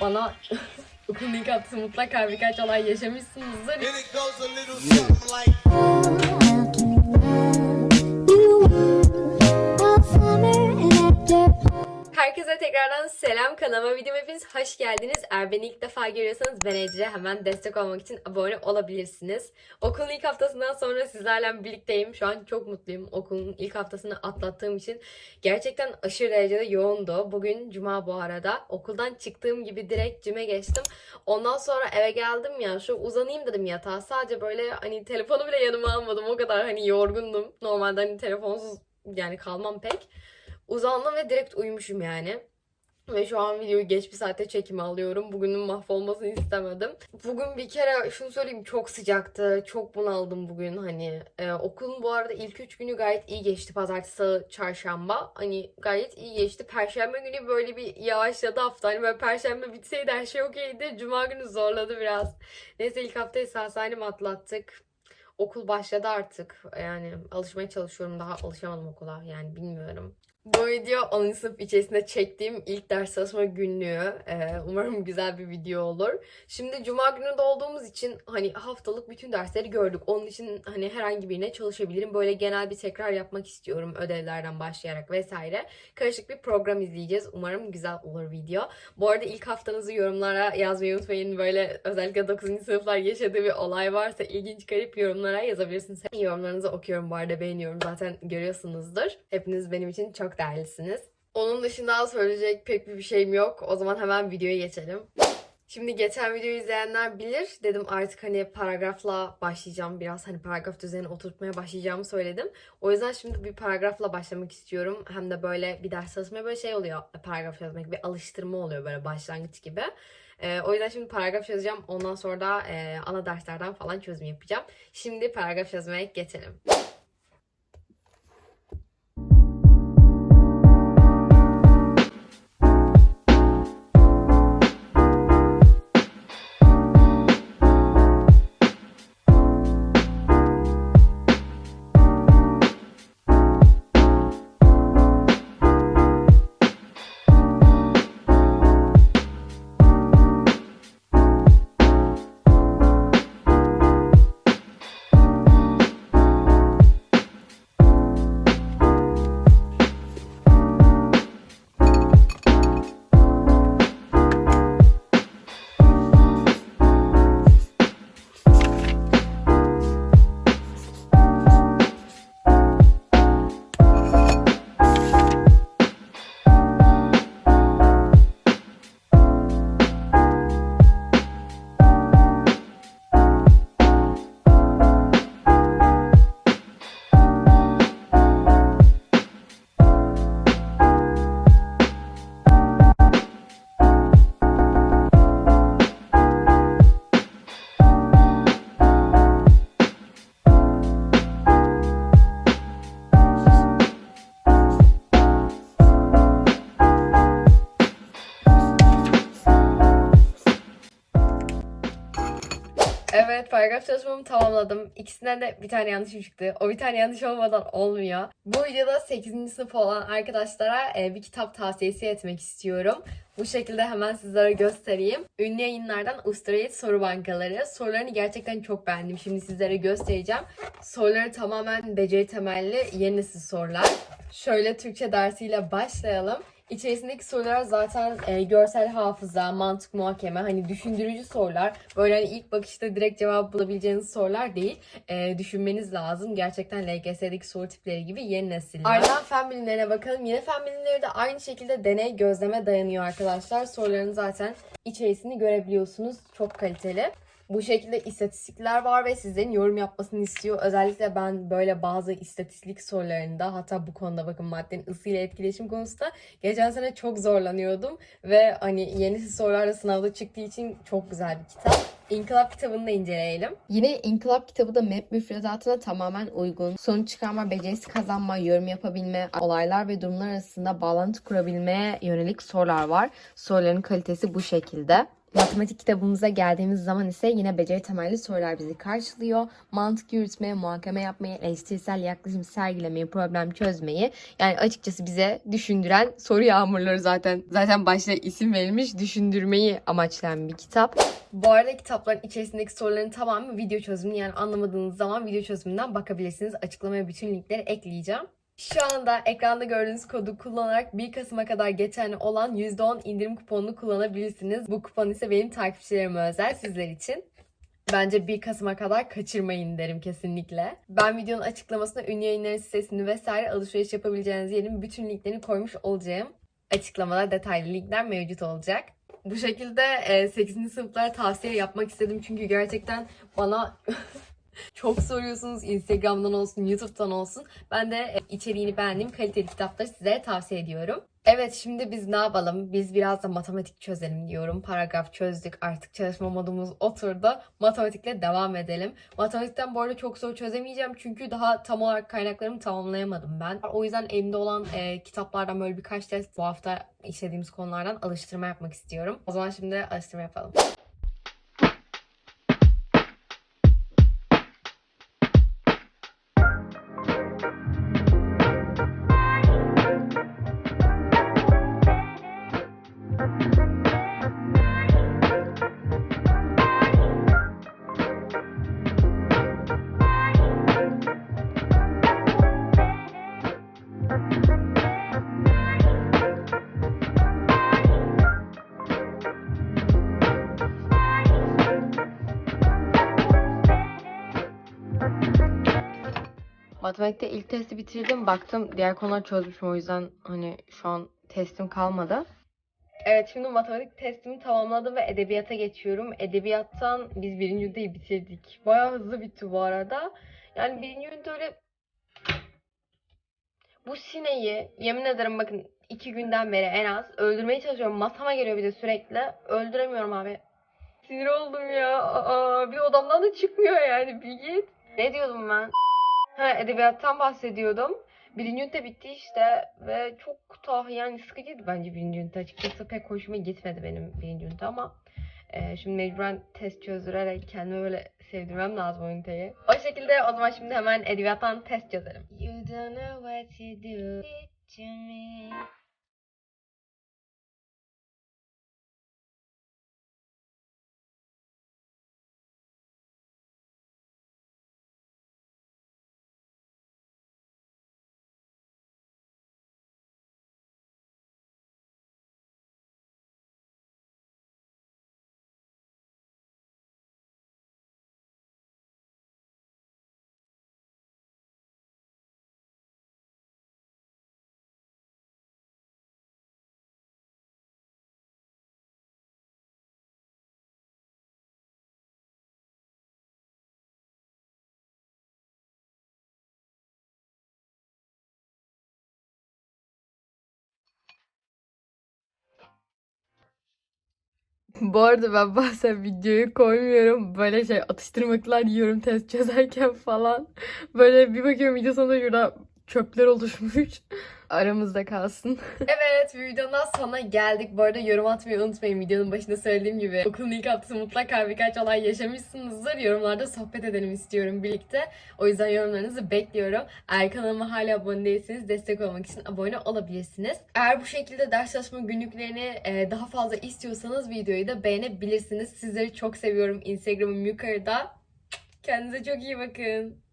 bana okulun ilk haftası mutlaka birkaç olay yaşamışsınızdır. Herkese tekrardan selam kanalıma videoma hepiniz hoş geldiniz. Eğer beni ilk defa görüyorsanız ben Ece. Hemen destek olmak için abone olabilirsiniz. Okulun ilk haftasından sonra sizlerle birlikteyim. Şu an çok mutluyum. Okulun ilk haftasını atlattığım için. Gerçekten aşırı derecede yoğundu. Bugün cuma bu arada. Okuldan çıktığım gibi direkt cime geçtim. Ondan sonra eve geldim ya şu uzanayım dedim yatağa. Sadece böyle hani telefonu bile yanıma almadım. O kadar hani yorgundum. Normalde hani telefonsuz yani kalmam pek. Uzandım ve direkt uyumuşum yani. Ve şu an videoyu geç bir saatte çekime alıyorum. Bugünün mahvolmasını istemedim. Bugün bir kere şunu söyleyeyim çok sıcaktı. Çok bunaldım bugün hani. Ee, okulun bu arada ilk üç günü gayet iyi geçti. Pazartesi, çarşamba. Hani gayet iyi geçti. Perşembe günü böyle bir yavaşladı hafta. Hani böyle perşembe bitseydi her şey okeydi. Cuma günü zorladı biraz. Neyse ilk haftayı sağ salim atlattık. Okul başladı artık. Yani alışmaya çalışıyorum. Daha alışamadım okula. Yani bilmiyorum. Bu video 10. sınıf içerisinde çektiğim ilk ders çalışma günlüğü. Ee, umarım güzel bir video olur. Şimdi cuma günü de olduğumuz için hani haftalık bütün dersleri gördük. Onun için hani herhangi birine çalışabilirim. Böyle genel bir tekrar yapmak istiyorum ödevlerden başlayarak vesaire. Karışık bir program izleyeceğiz. Umarım güzel olur video. Bu arada ilk haftanızı yorumlara yazmayı unutmayın. Böyle özellikle 9. sınıflar yaşadığı bir olay varsa ilginç garip yorumlara yazabilirsiniz. Yorumlarınızı okuyorum bu arada beğeniyorum. Zaten görüyorsunuzdur. Hepiniz benim için çok değerlisiniz. Onun dışında söyleyecek pek bir şeyim yok. O zaman hemen videoya geçelim. Şimdi geçen videoyu izleyenler bilir. Dedim artık hani paragrafla başlayacağım. Biraz hani paragraf düzenini oturtmaya başlayacağımı söyledim. O yüzden şimdi bir paragrafla başlamak istiyorum. Hem de böyle bir ders çalışmaya böyle şey oluyor. Paragraf yazmak bir alıştırma oluyor böyle başlangıç gibi. Ee, o yüzden şimdi paragraf yazacağım. Ondan sonra da e, ana derslerden falan çözüm yapacağım. Şimdi paragraf yazmaya geçelim. Paragraf çalışmamı tamamladım. İkisinden de bir tane yanlışım çıktı. O bir tane yanlış olmadan olmuyor. Bu videoda 8. sınıf olan arkadaşlara e, bir kitap tavsiyesi etmek istiyorum. Bu şekilde hemen sizlere göstereyim. Ünlü yayınlardan Ustrayet Soru Bankaları. Sorularını gerçekten çok beğendim. Şimdi sizlere göstereceğim. Soruları tamamen beceri temelli yeni sorular. Şöyle Türkçe dersiyle başlayalım. İçerisindeki sorular zaten e, görsel hafıza, mantık muhakeme, hani düşündürücü sorular. Böyle hani ilk bakışta direkt cevap bulabileceğiniz sorular değil. E, düşünmeniz lazım. Gerçekten LGS'deki soru tipleri gibi yeni nesiller. Ardından fen bilimlerine bakalım. Yine fen bilimleri de aynı şekilde deney gözleme dayanıyor arkadaşlar. Soruların zaten içerisini görebiliyorsunuz. Çok kaliteli. Bu şekilde istatistikler var ve sizlerin yorum yapmasını istiyor. Özellikle ben böyle bazı istatistik sorularında hatta bu konuda bakın maddenin ısıyla etkileşim konusunda geçen sene çok zorlanıyordum. Ve hani yeni sorular da sınavda çıktığı için çok güzel bir kitap. İnkılap kitabını da inceleyelim. Yine İnkılap kitabı da MEP müfredatına tamamen uygun. Sonuç çıkarma, becerisi kazanma, yorum yapabilme, olaylar ve durumlar arasında bağlantı kurabilmeye yönelik sorular var. Soruların kalitesi bu şekilde. Matematik kitabımıza geldiğimiz zaman ise yine beceri temelli sorular bizi karşılıyor. Mantık yürütmeye, muhakeme yapmayı, eleştirisel yaklaşım sergilemeyi, problem çözmeyi yani açıkçası bize düşündüren soru yağmurları zaten. Zaten başta isim verilmiş düşündürmeyi amaçlayan bir kitap. Bu arada kitapların içerisindeki soruların tamamı video çözümü yani anlamadığınız zaman video çözümünden bakabilirsiniz. Açıklamaya bütün linkleri ekleyeceğim. Şu anda ekranda gördüğünüz kodu kullanarak 1 Kasım'a kadar geçerli olan %10 indirim kuponunu kullanabilirsiniz. Bu kupon ise benim takipçilerime özel sizler için. Bence 1 Kasım'a kadar kaçırmayın derim kesinlikle. Ben videonun açıklamasına ünlü yayınların sitesini vesaire alışveriş yapabileceğiniz yerin bütün linklerini koymuş olacağım. Açıklamada detaylı linkler mevcut olacak. Bu şekilde e, 8. sınıflara tavsiye yapmak istedim çünkü gerçekten bana çok soruyorsunuz Instagram'dan olsun, YouTube'dan olsun. Ben de e, içeriğini beğendiğim kaliteli kitapları sizlere tavsiye ediyorum. Evet şimdi biz ne yapalım? Biz biraz da matematik çözelim diyorum. Paragraf çözdük artık çalışma modumuz oturdu. Matematikle devam edelim. Matematikten bu arada çok soru çözemeyeceğim çünkü daha tam olarak kaynaklarımı tamamlayamadım ben. O yüzden elimde olan e, kitaplardan böyle birkaç test bu hafta işlediğimiz konulardan alıştırma yapmak istiyorum. O zaman şimdi alıştırma yapalım. Matematikte ilk testi bitirdim. Baktım diğer konular çözmüşüm o yüzden hani şu an testim kalmadı. Evet şimdi matematik testimi tamamladım ve edebiyata geçiyorum. Edebiyattan biz birinci üniteyi bitirdik. Bayağı hızlı bitti bu arada. Yani birinci ünite öyle... Bu sineği yemin ederim bakın iki günden beri en az öldürmeye çalışıyorum. Masama geliyor bir de sürekli. Öldüremiyorum abi. Sinir oldum ya. Aa, bir odamdan da çıkmıyor yani bir git. Ne diyordum ben? Ha edebiyattan bahsediyordum. Birinci ünite bitti işte ve çok tah yani sıkıcıydı bence birinci ünite açıkçası pek hoşuma gitmedi benim birinci ünite ama e, şimdi mecburen test çözdürerek kendime böyle sevdirmem lazım o üniteyi. O şekilde o zaman şimdi hemen edebiyattan test çözelim. You don't know what you do. Bu arada ben bazen videoyu koymuyorum. Böyle şey atıştırmalıklar yiyorum test çözerken falan. Böyle bir bakıyorum video sonunda şurada çöpler oluşmuş. Aramızda kalsın. Evet daha sonuna geldik. Bu arada yorum atmayı unutmayın. Videonun başında söylediğim gibi okulun ilk haftası mutlaka birkaç olay yaşamışsınızdır. Yorumlarda sohbet edelim istiyorum birlikte. O yüzden yorumlarınızı bekliyorum. Eğer kanalıma hala abone değilseniz destek olmak için abone olabilirsiniz. Eğer bu şekilde ders çalışma günlüklerini e, daha fazla istiyorsanız videoyu da beğenebilirsiniz. Sizleri çok seviyorum. Instagram'ım yukarıda. Kendinize çok iyi bakın.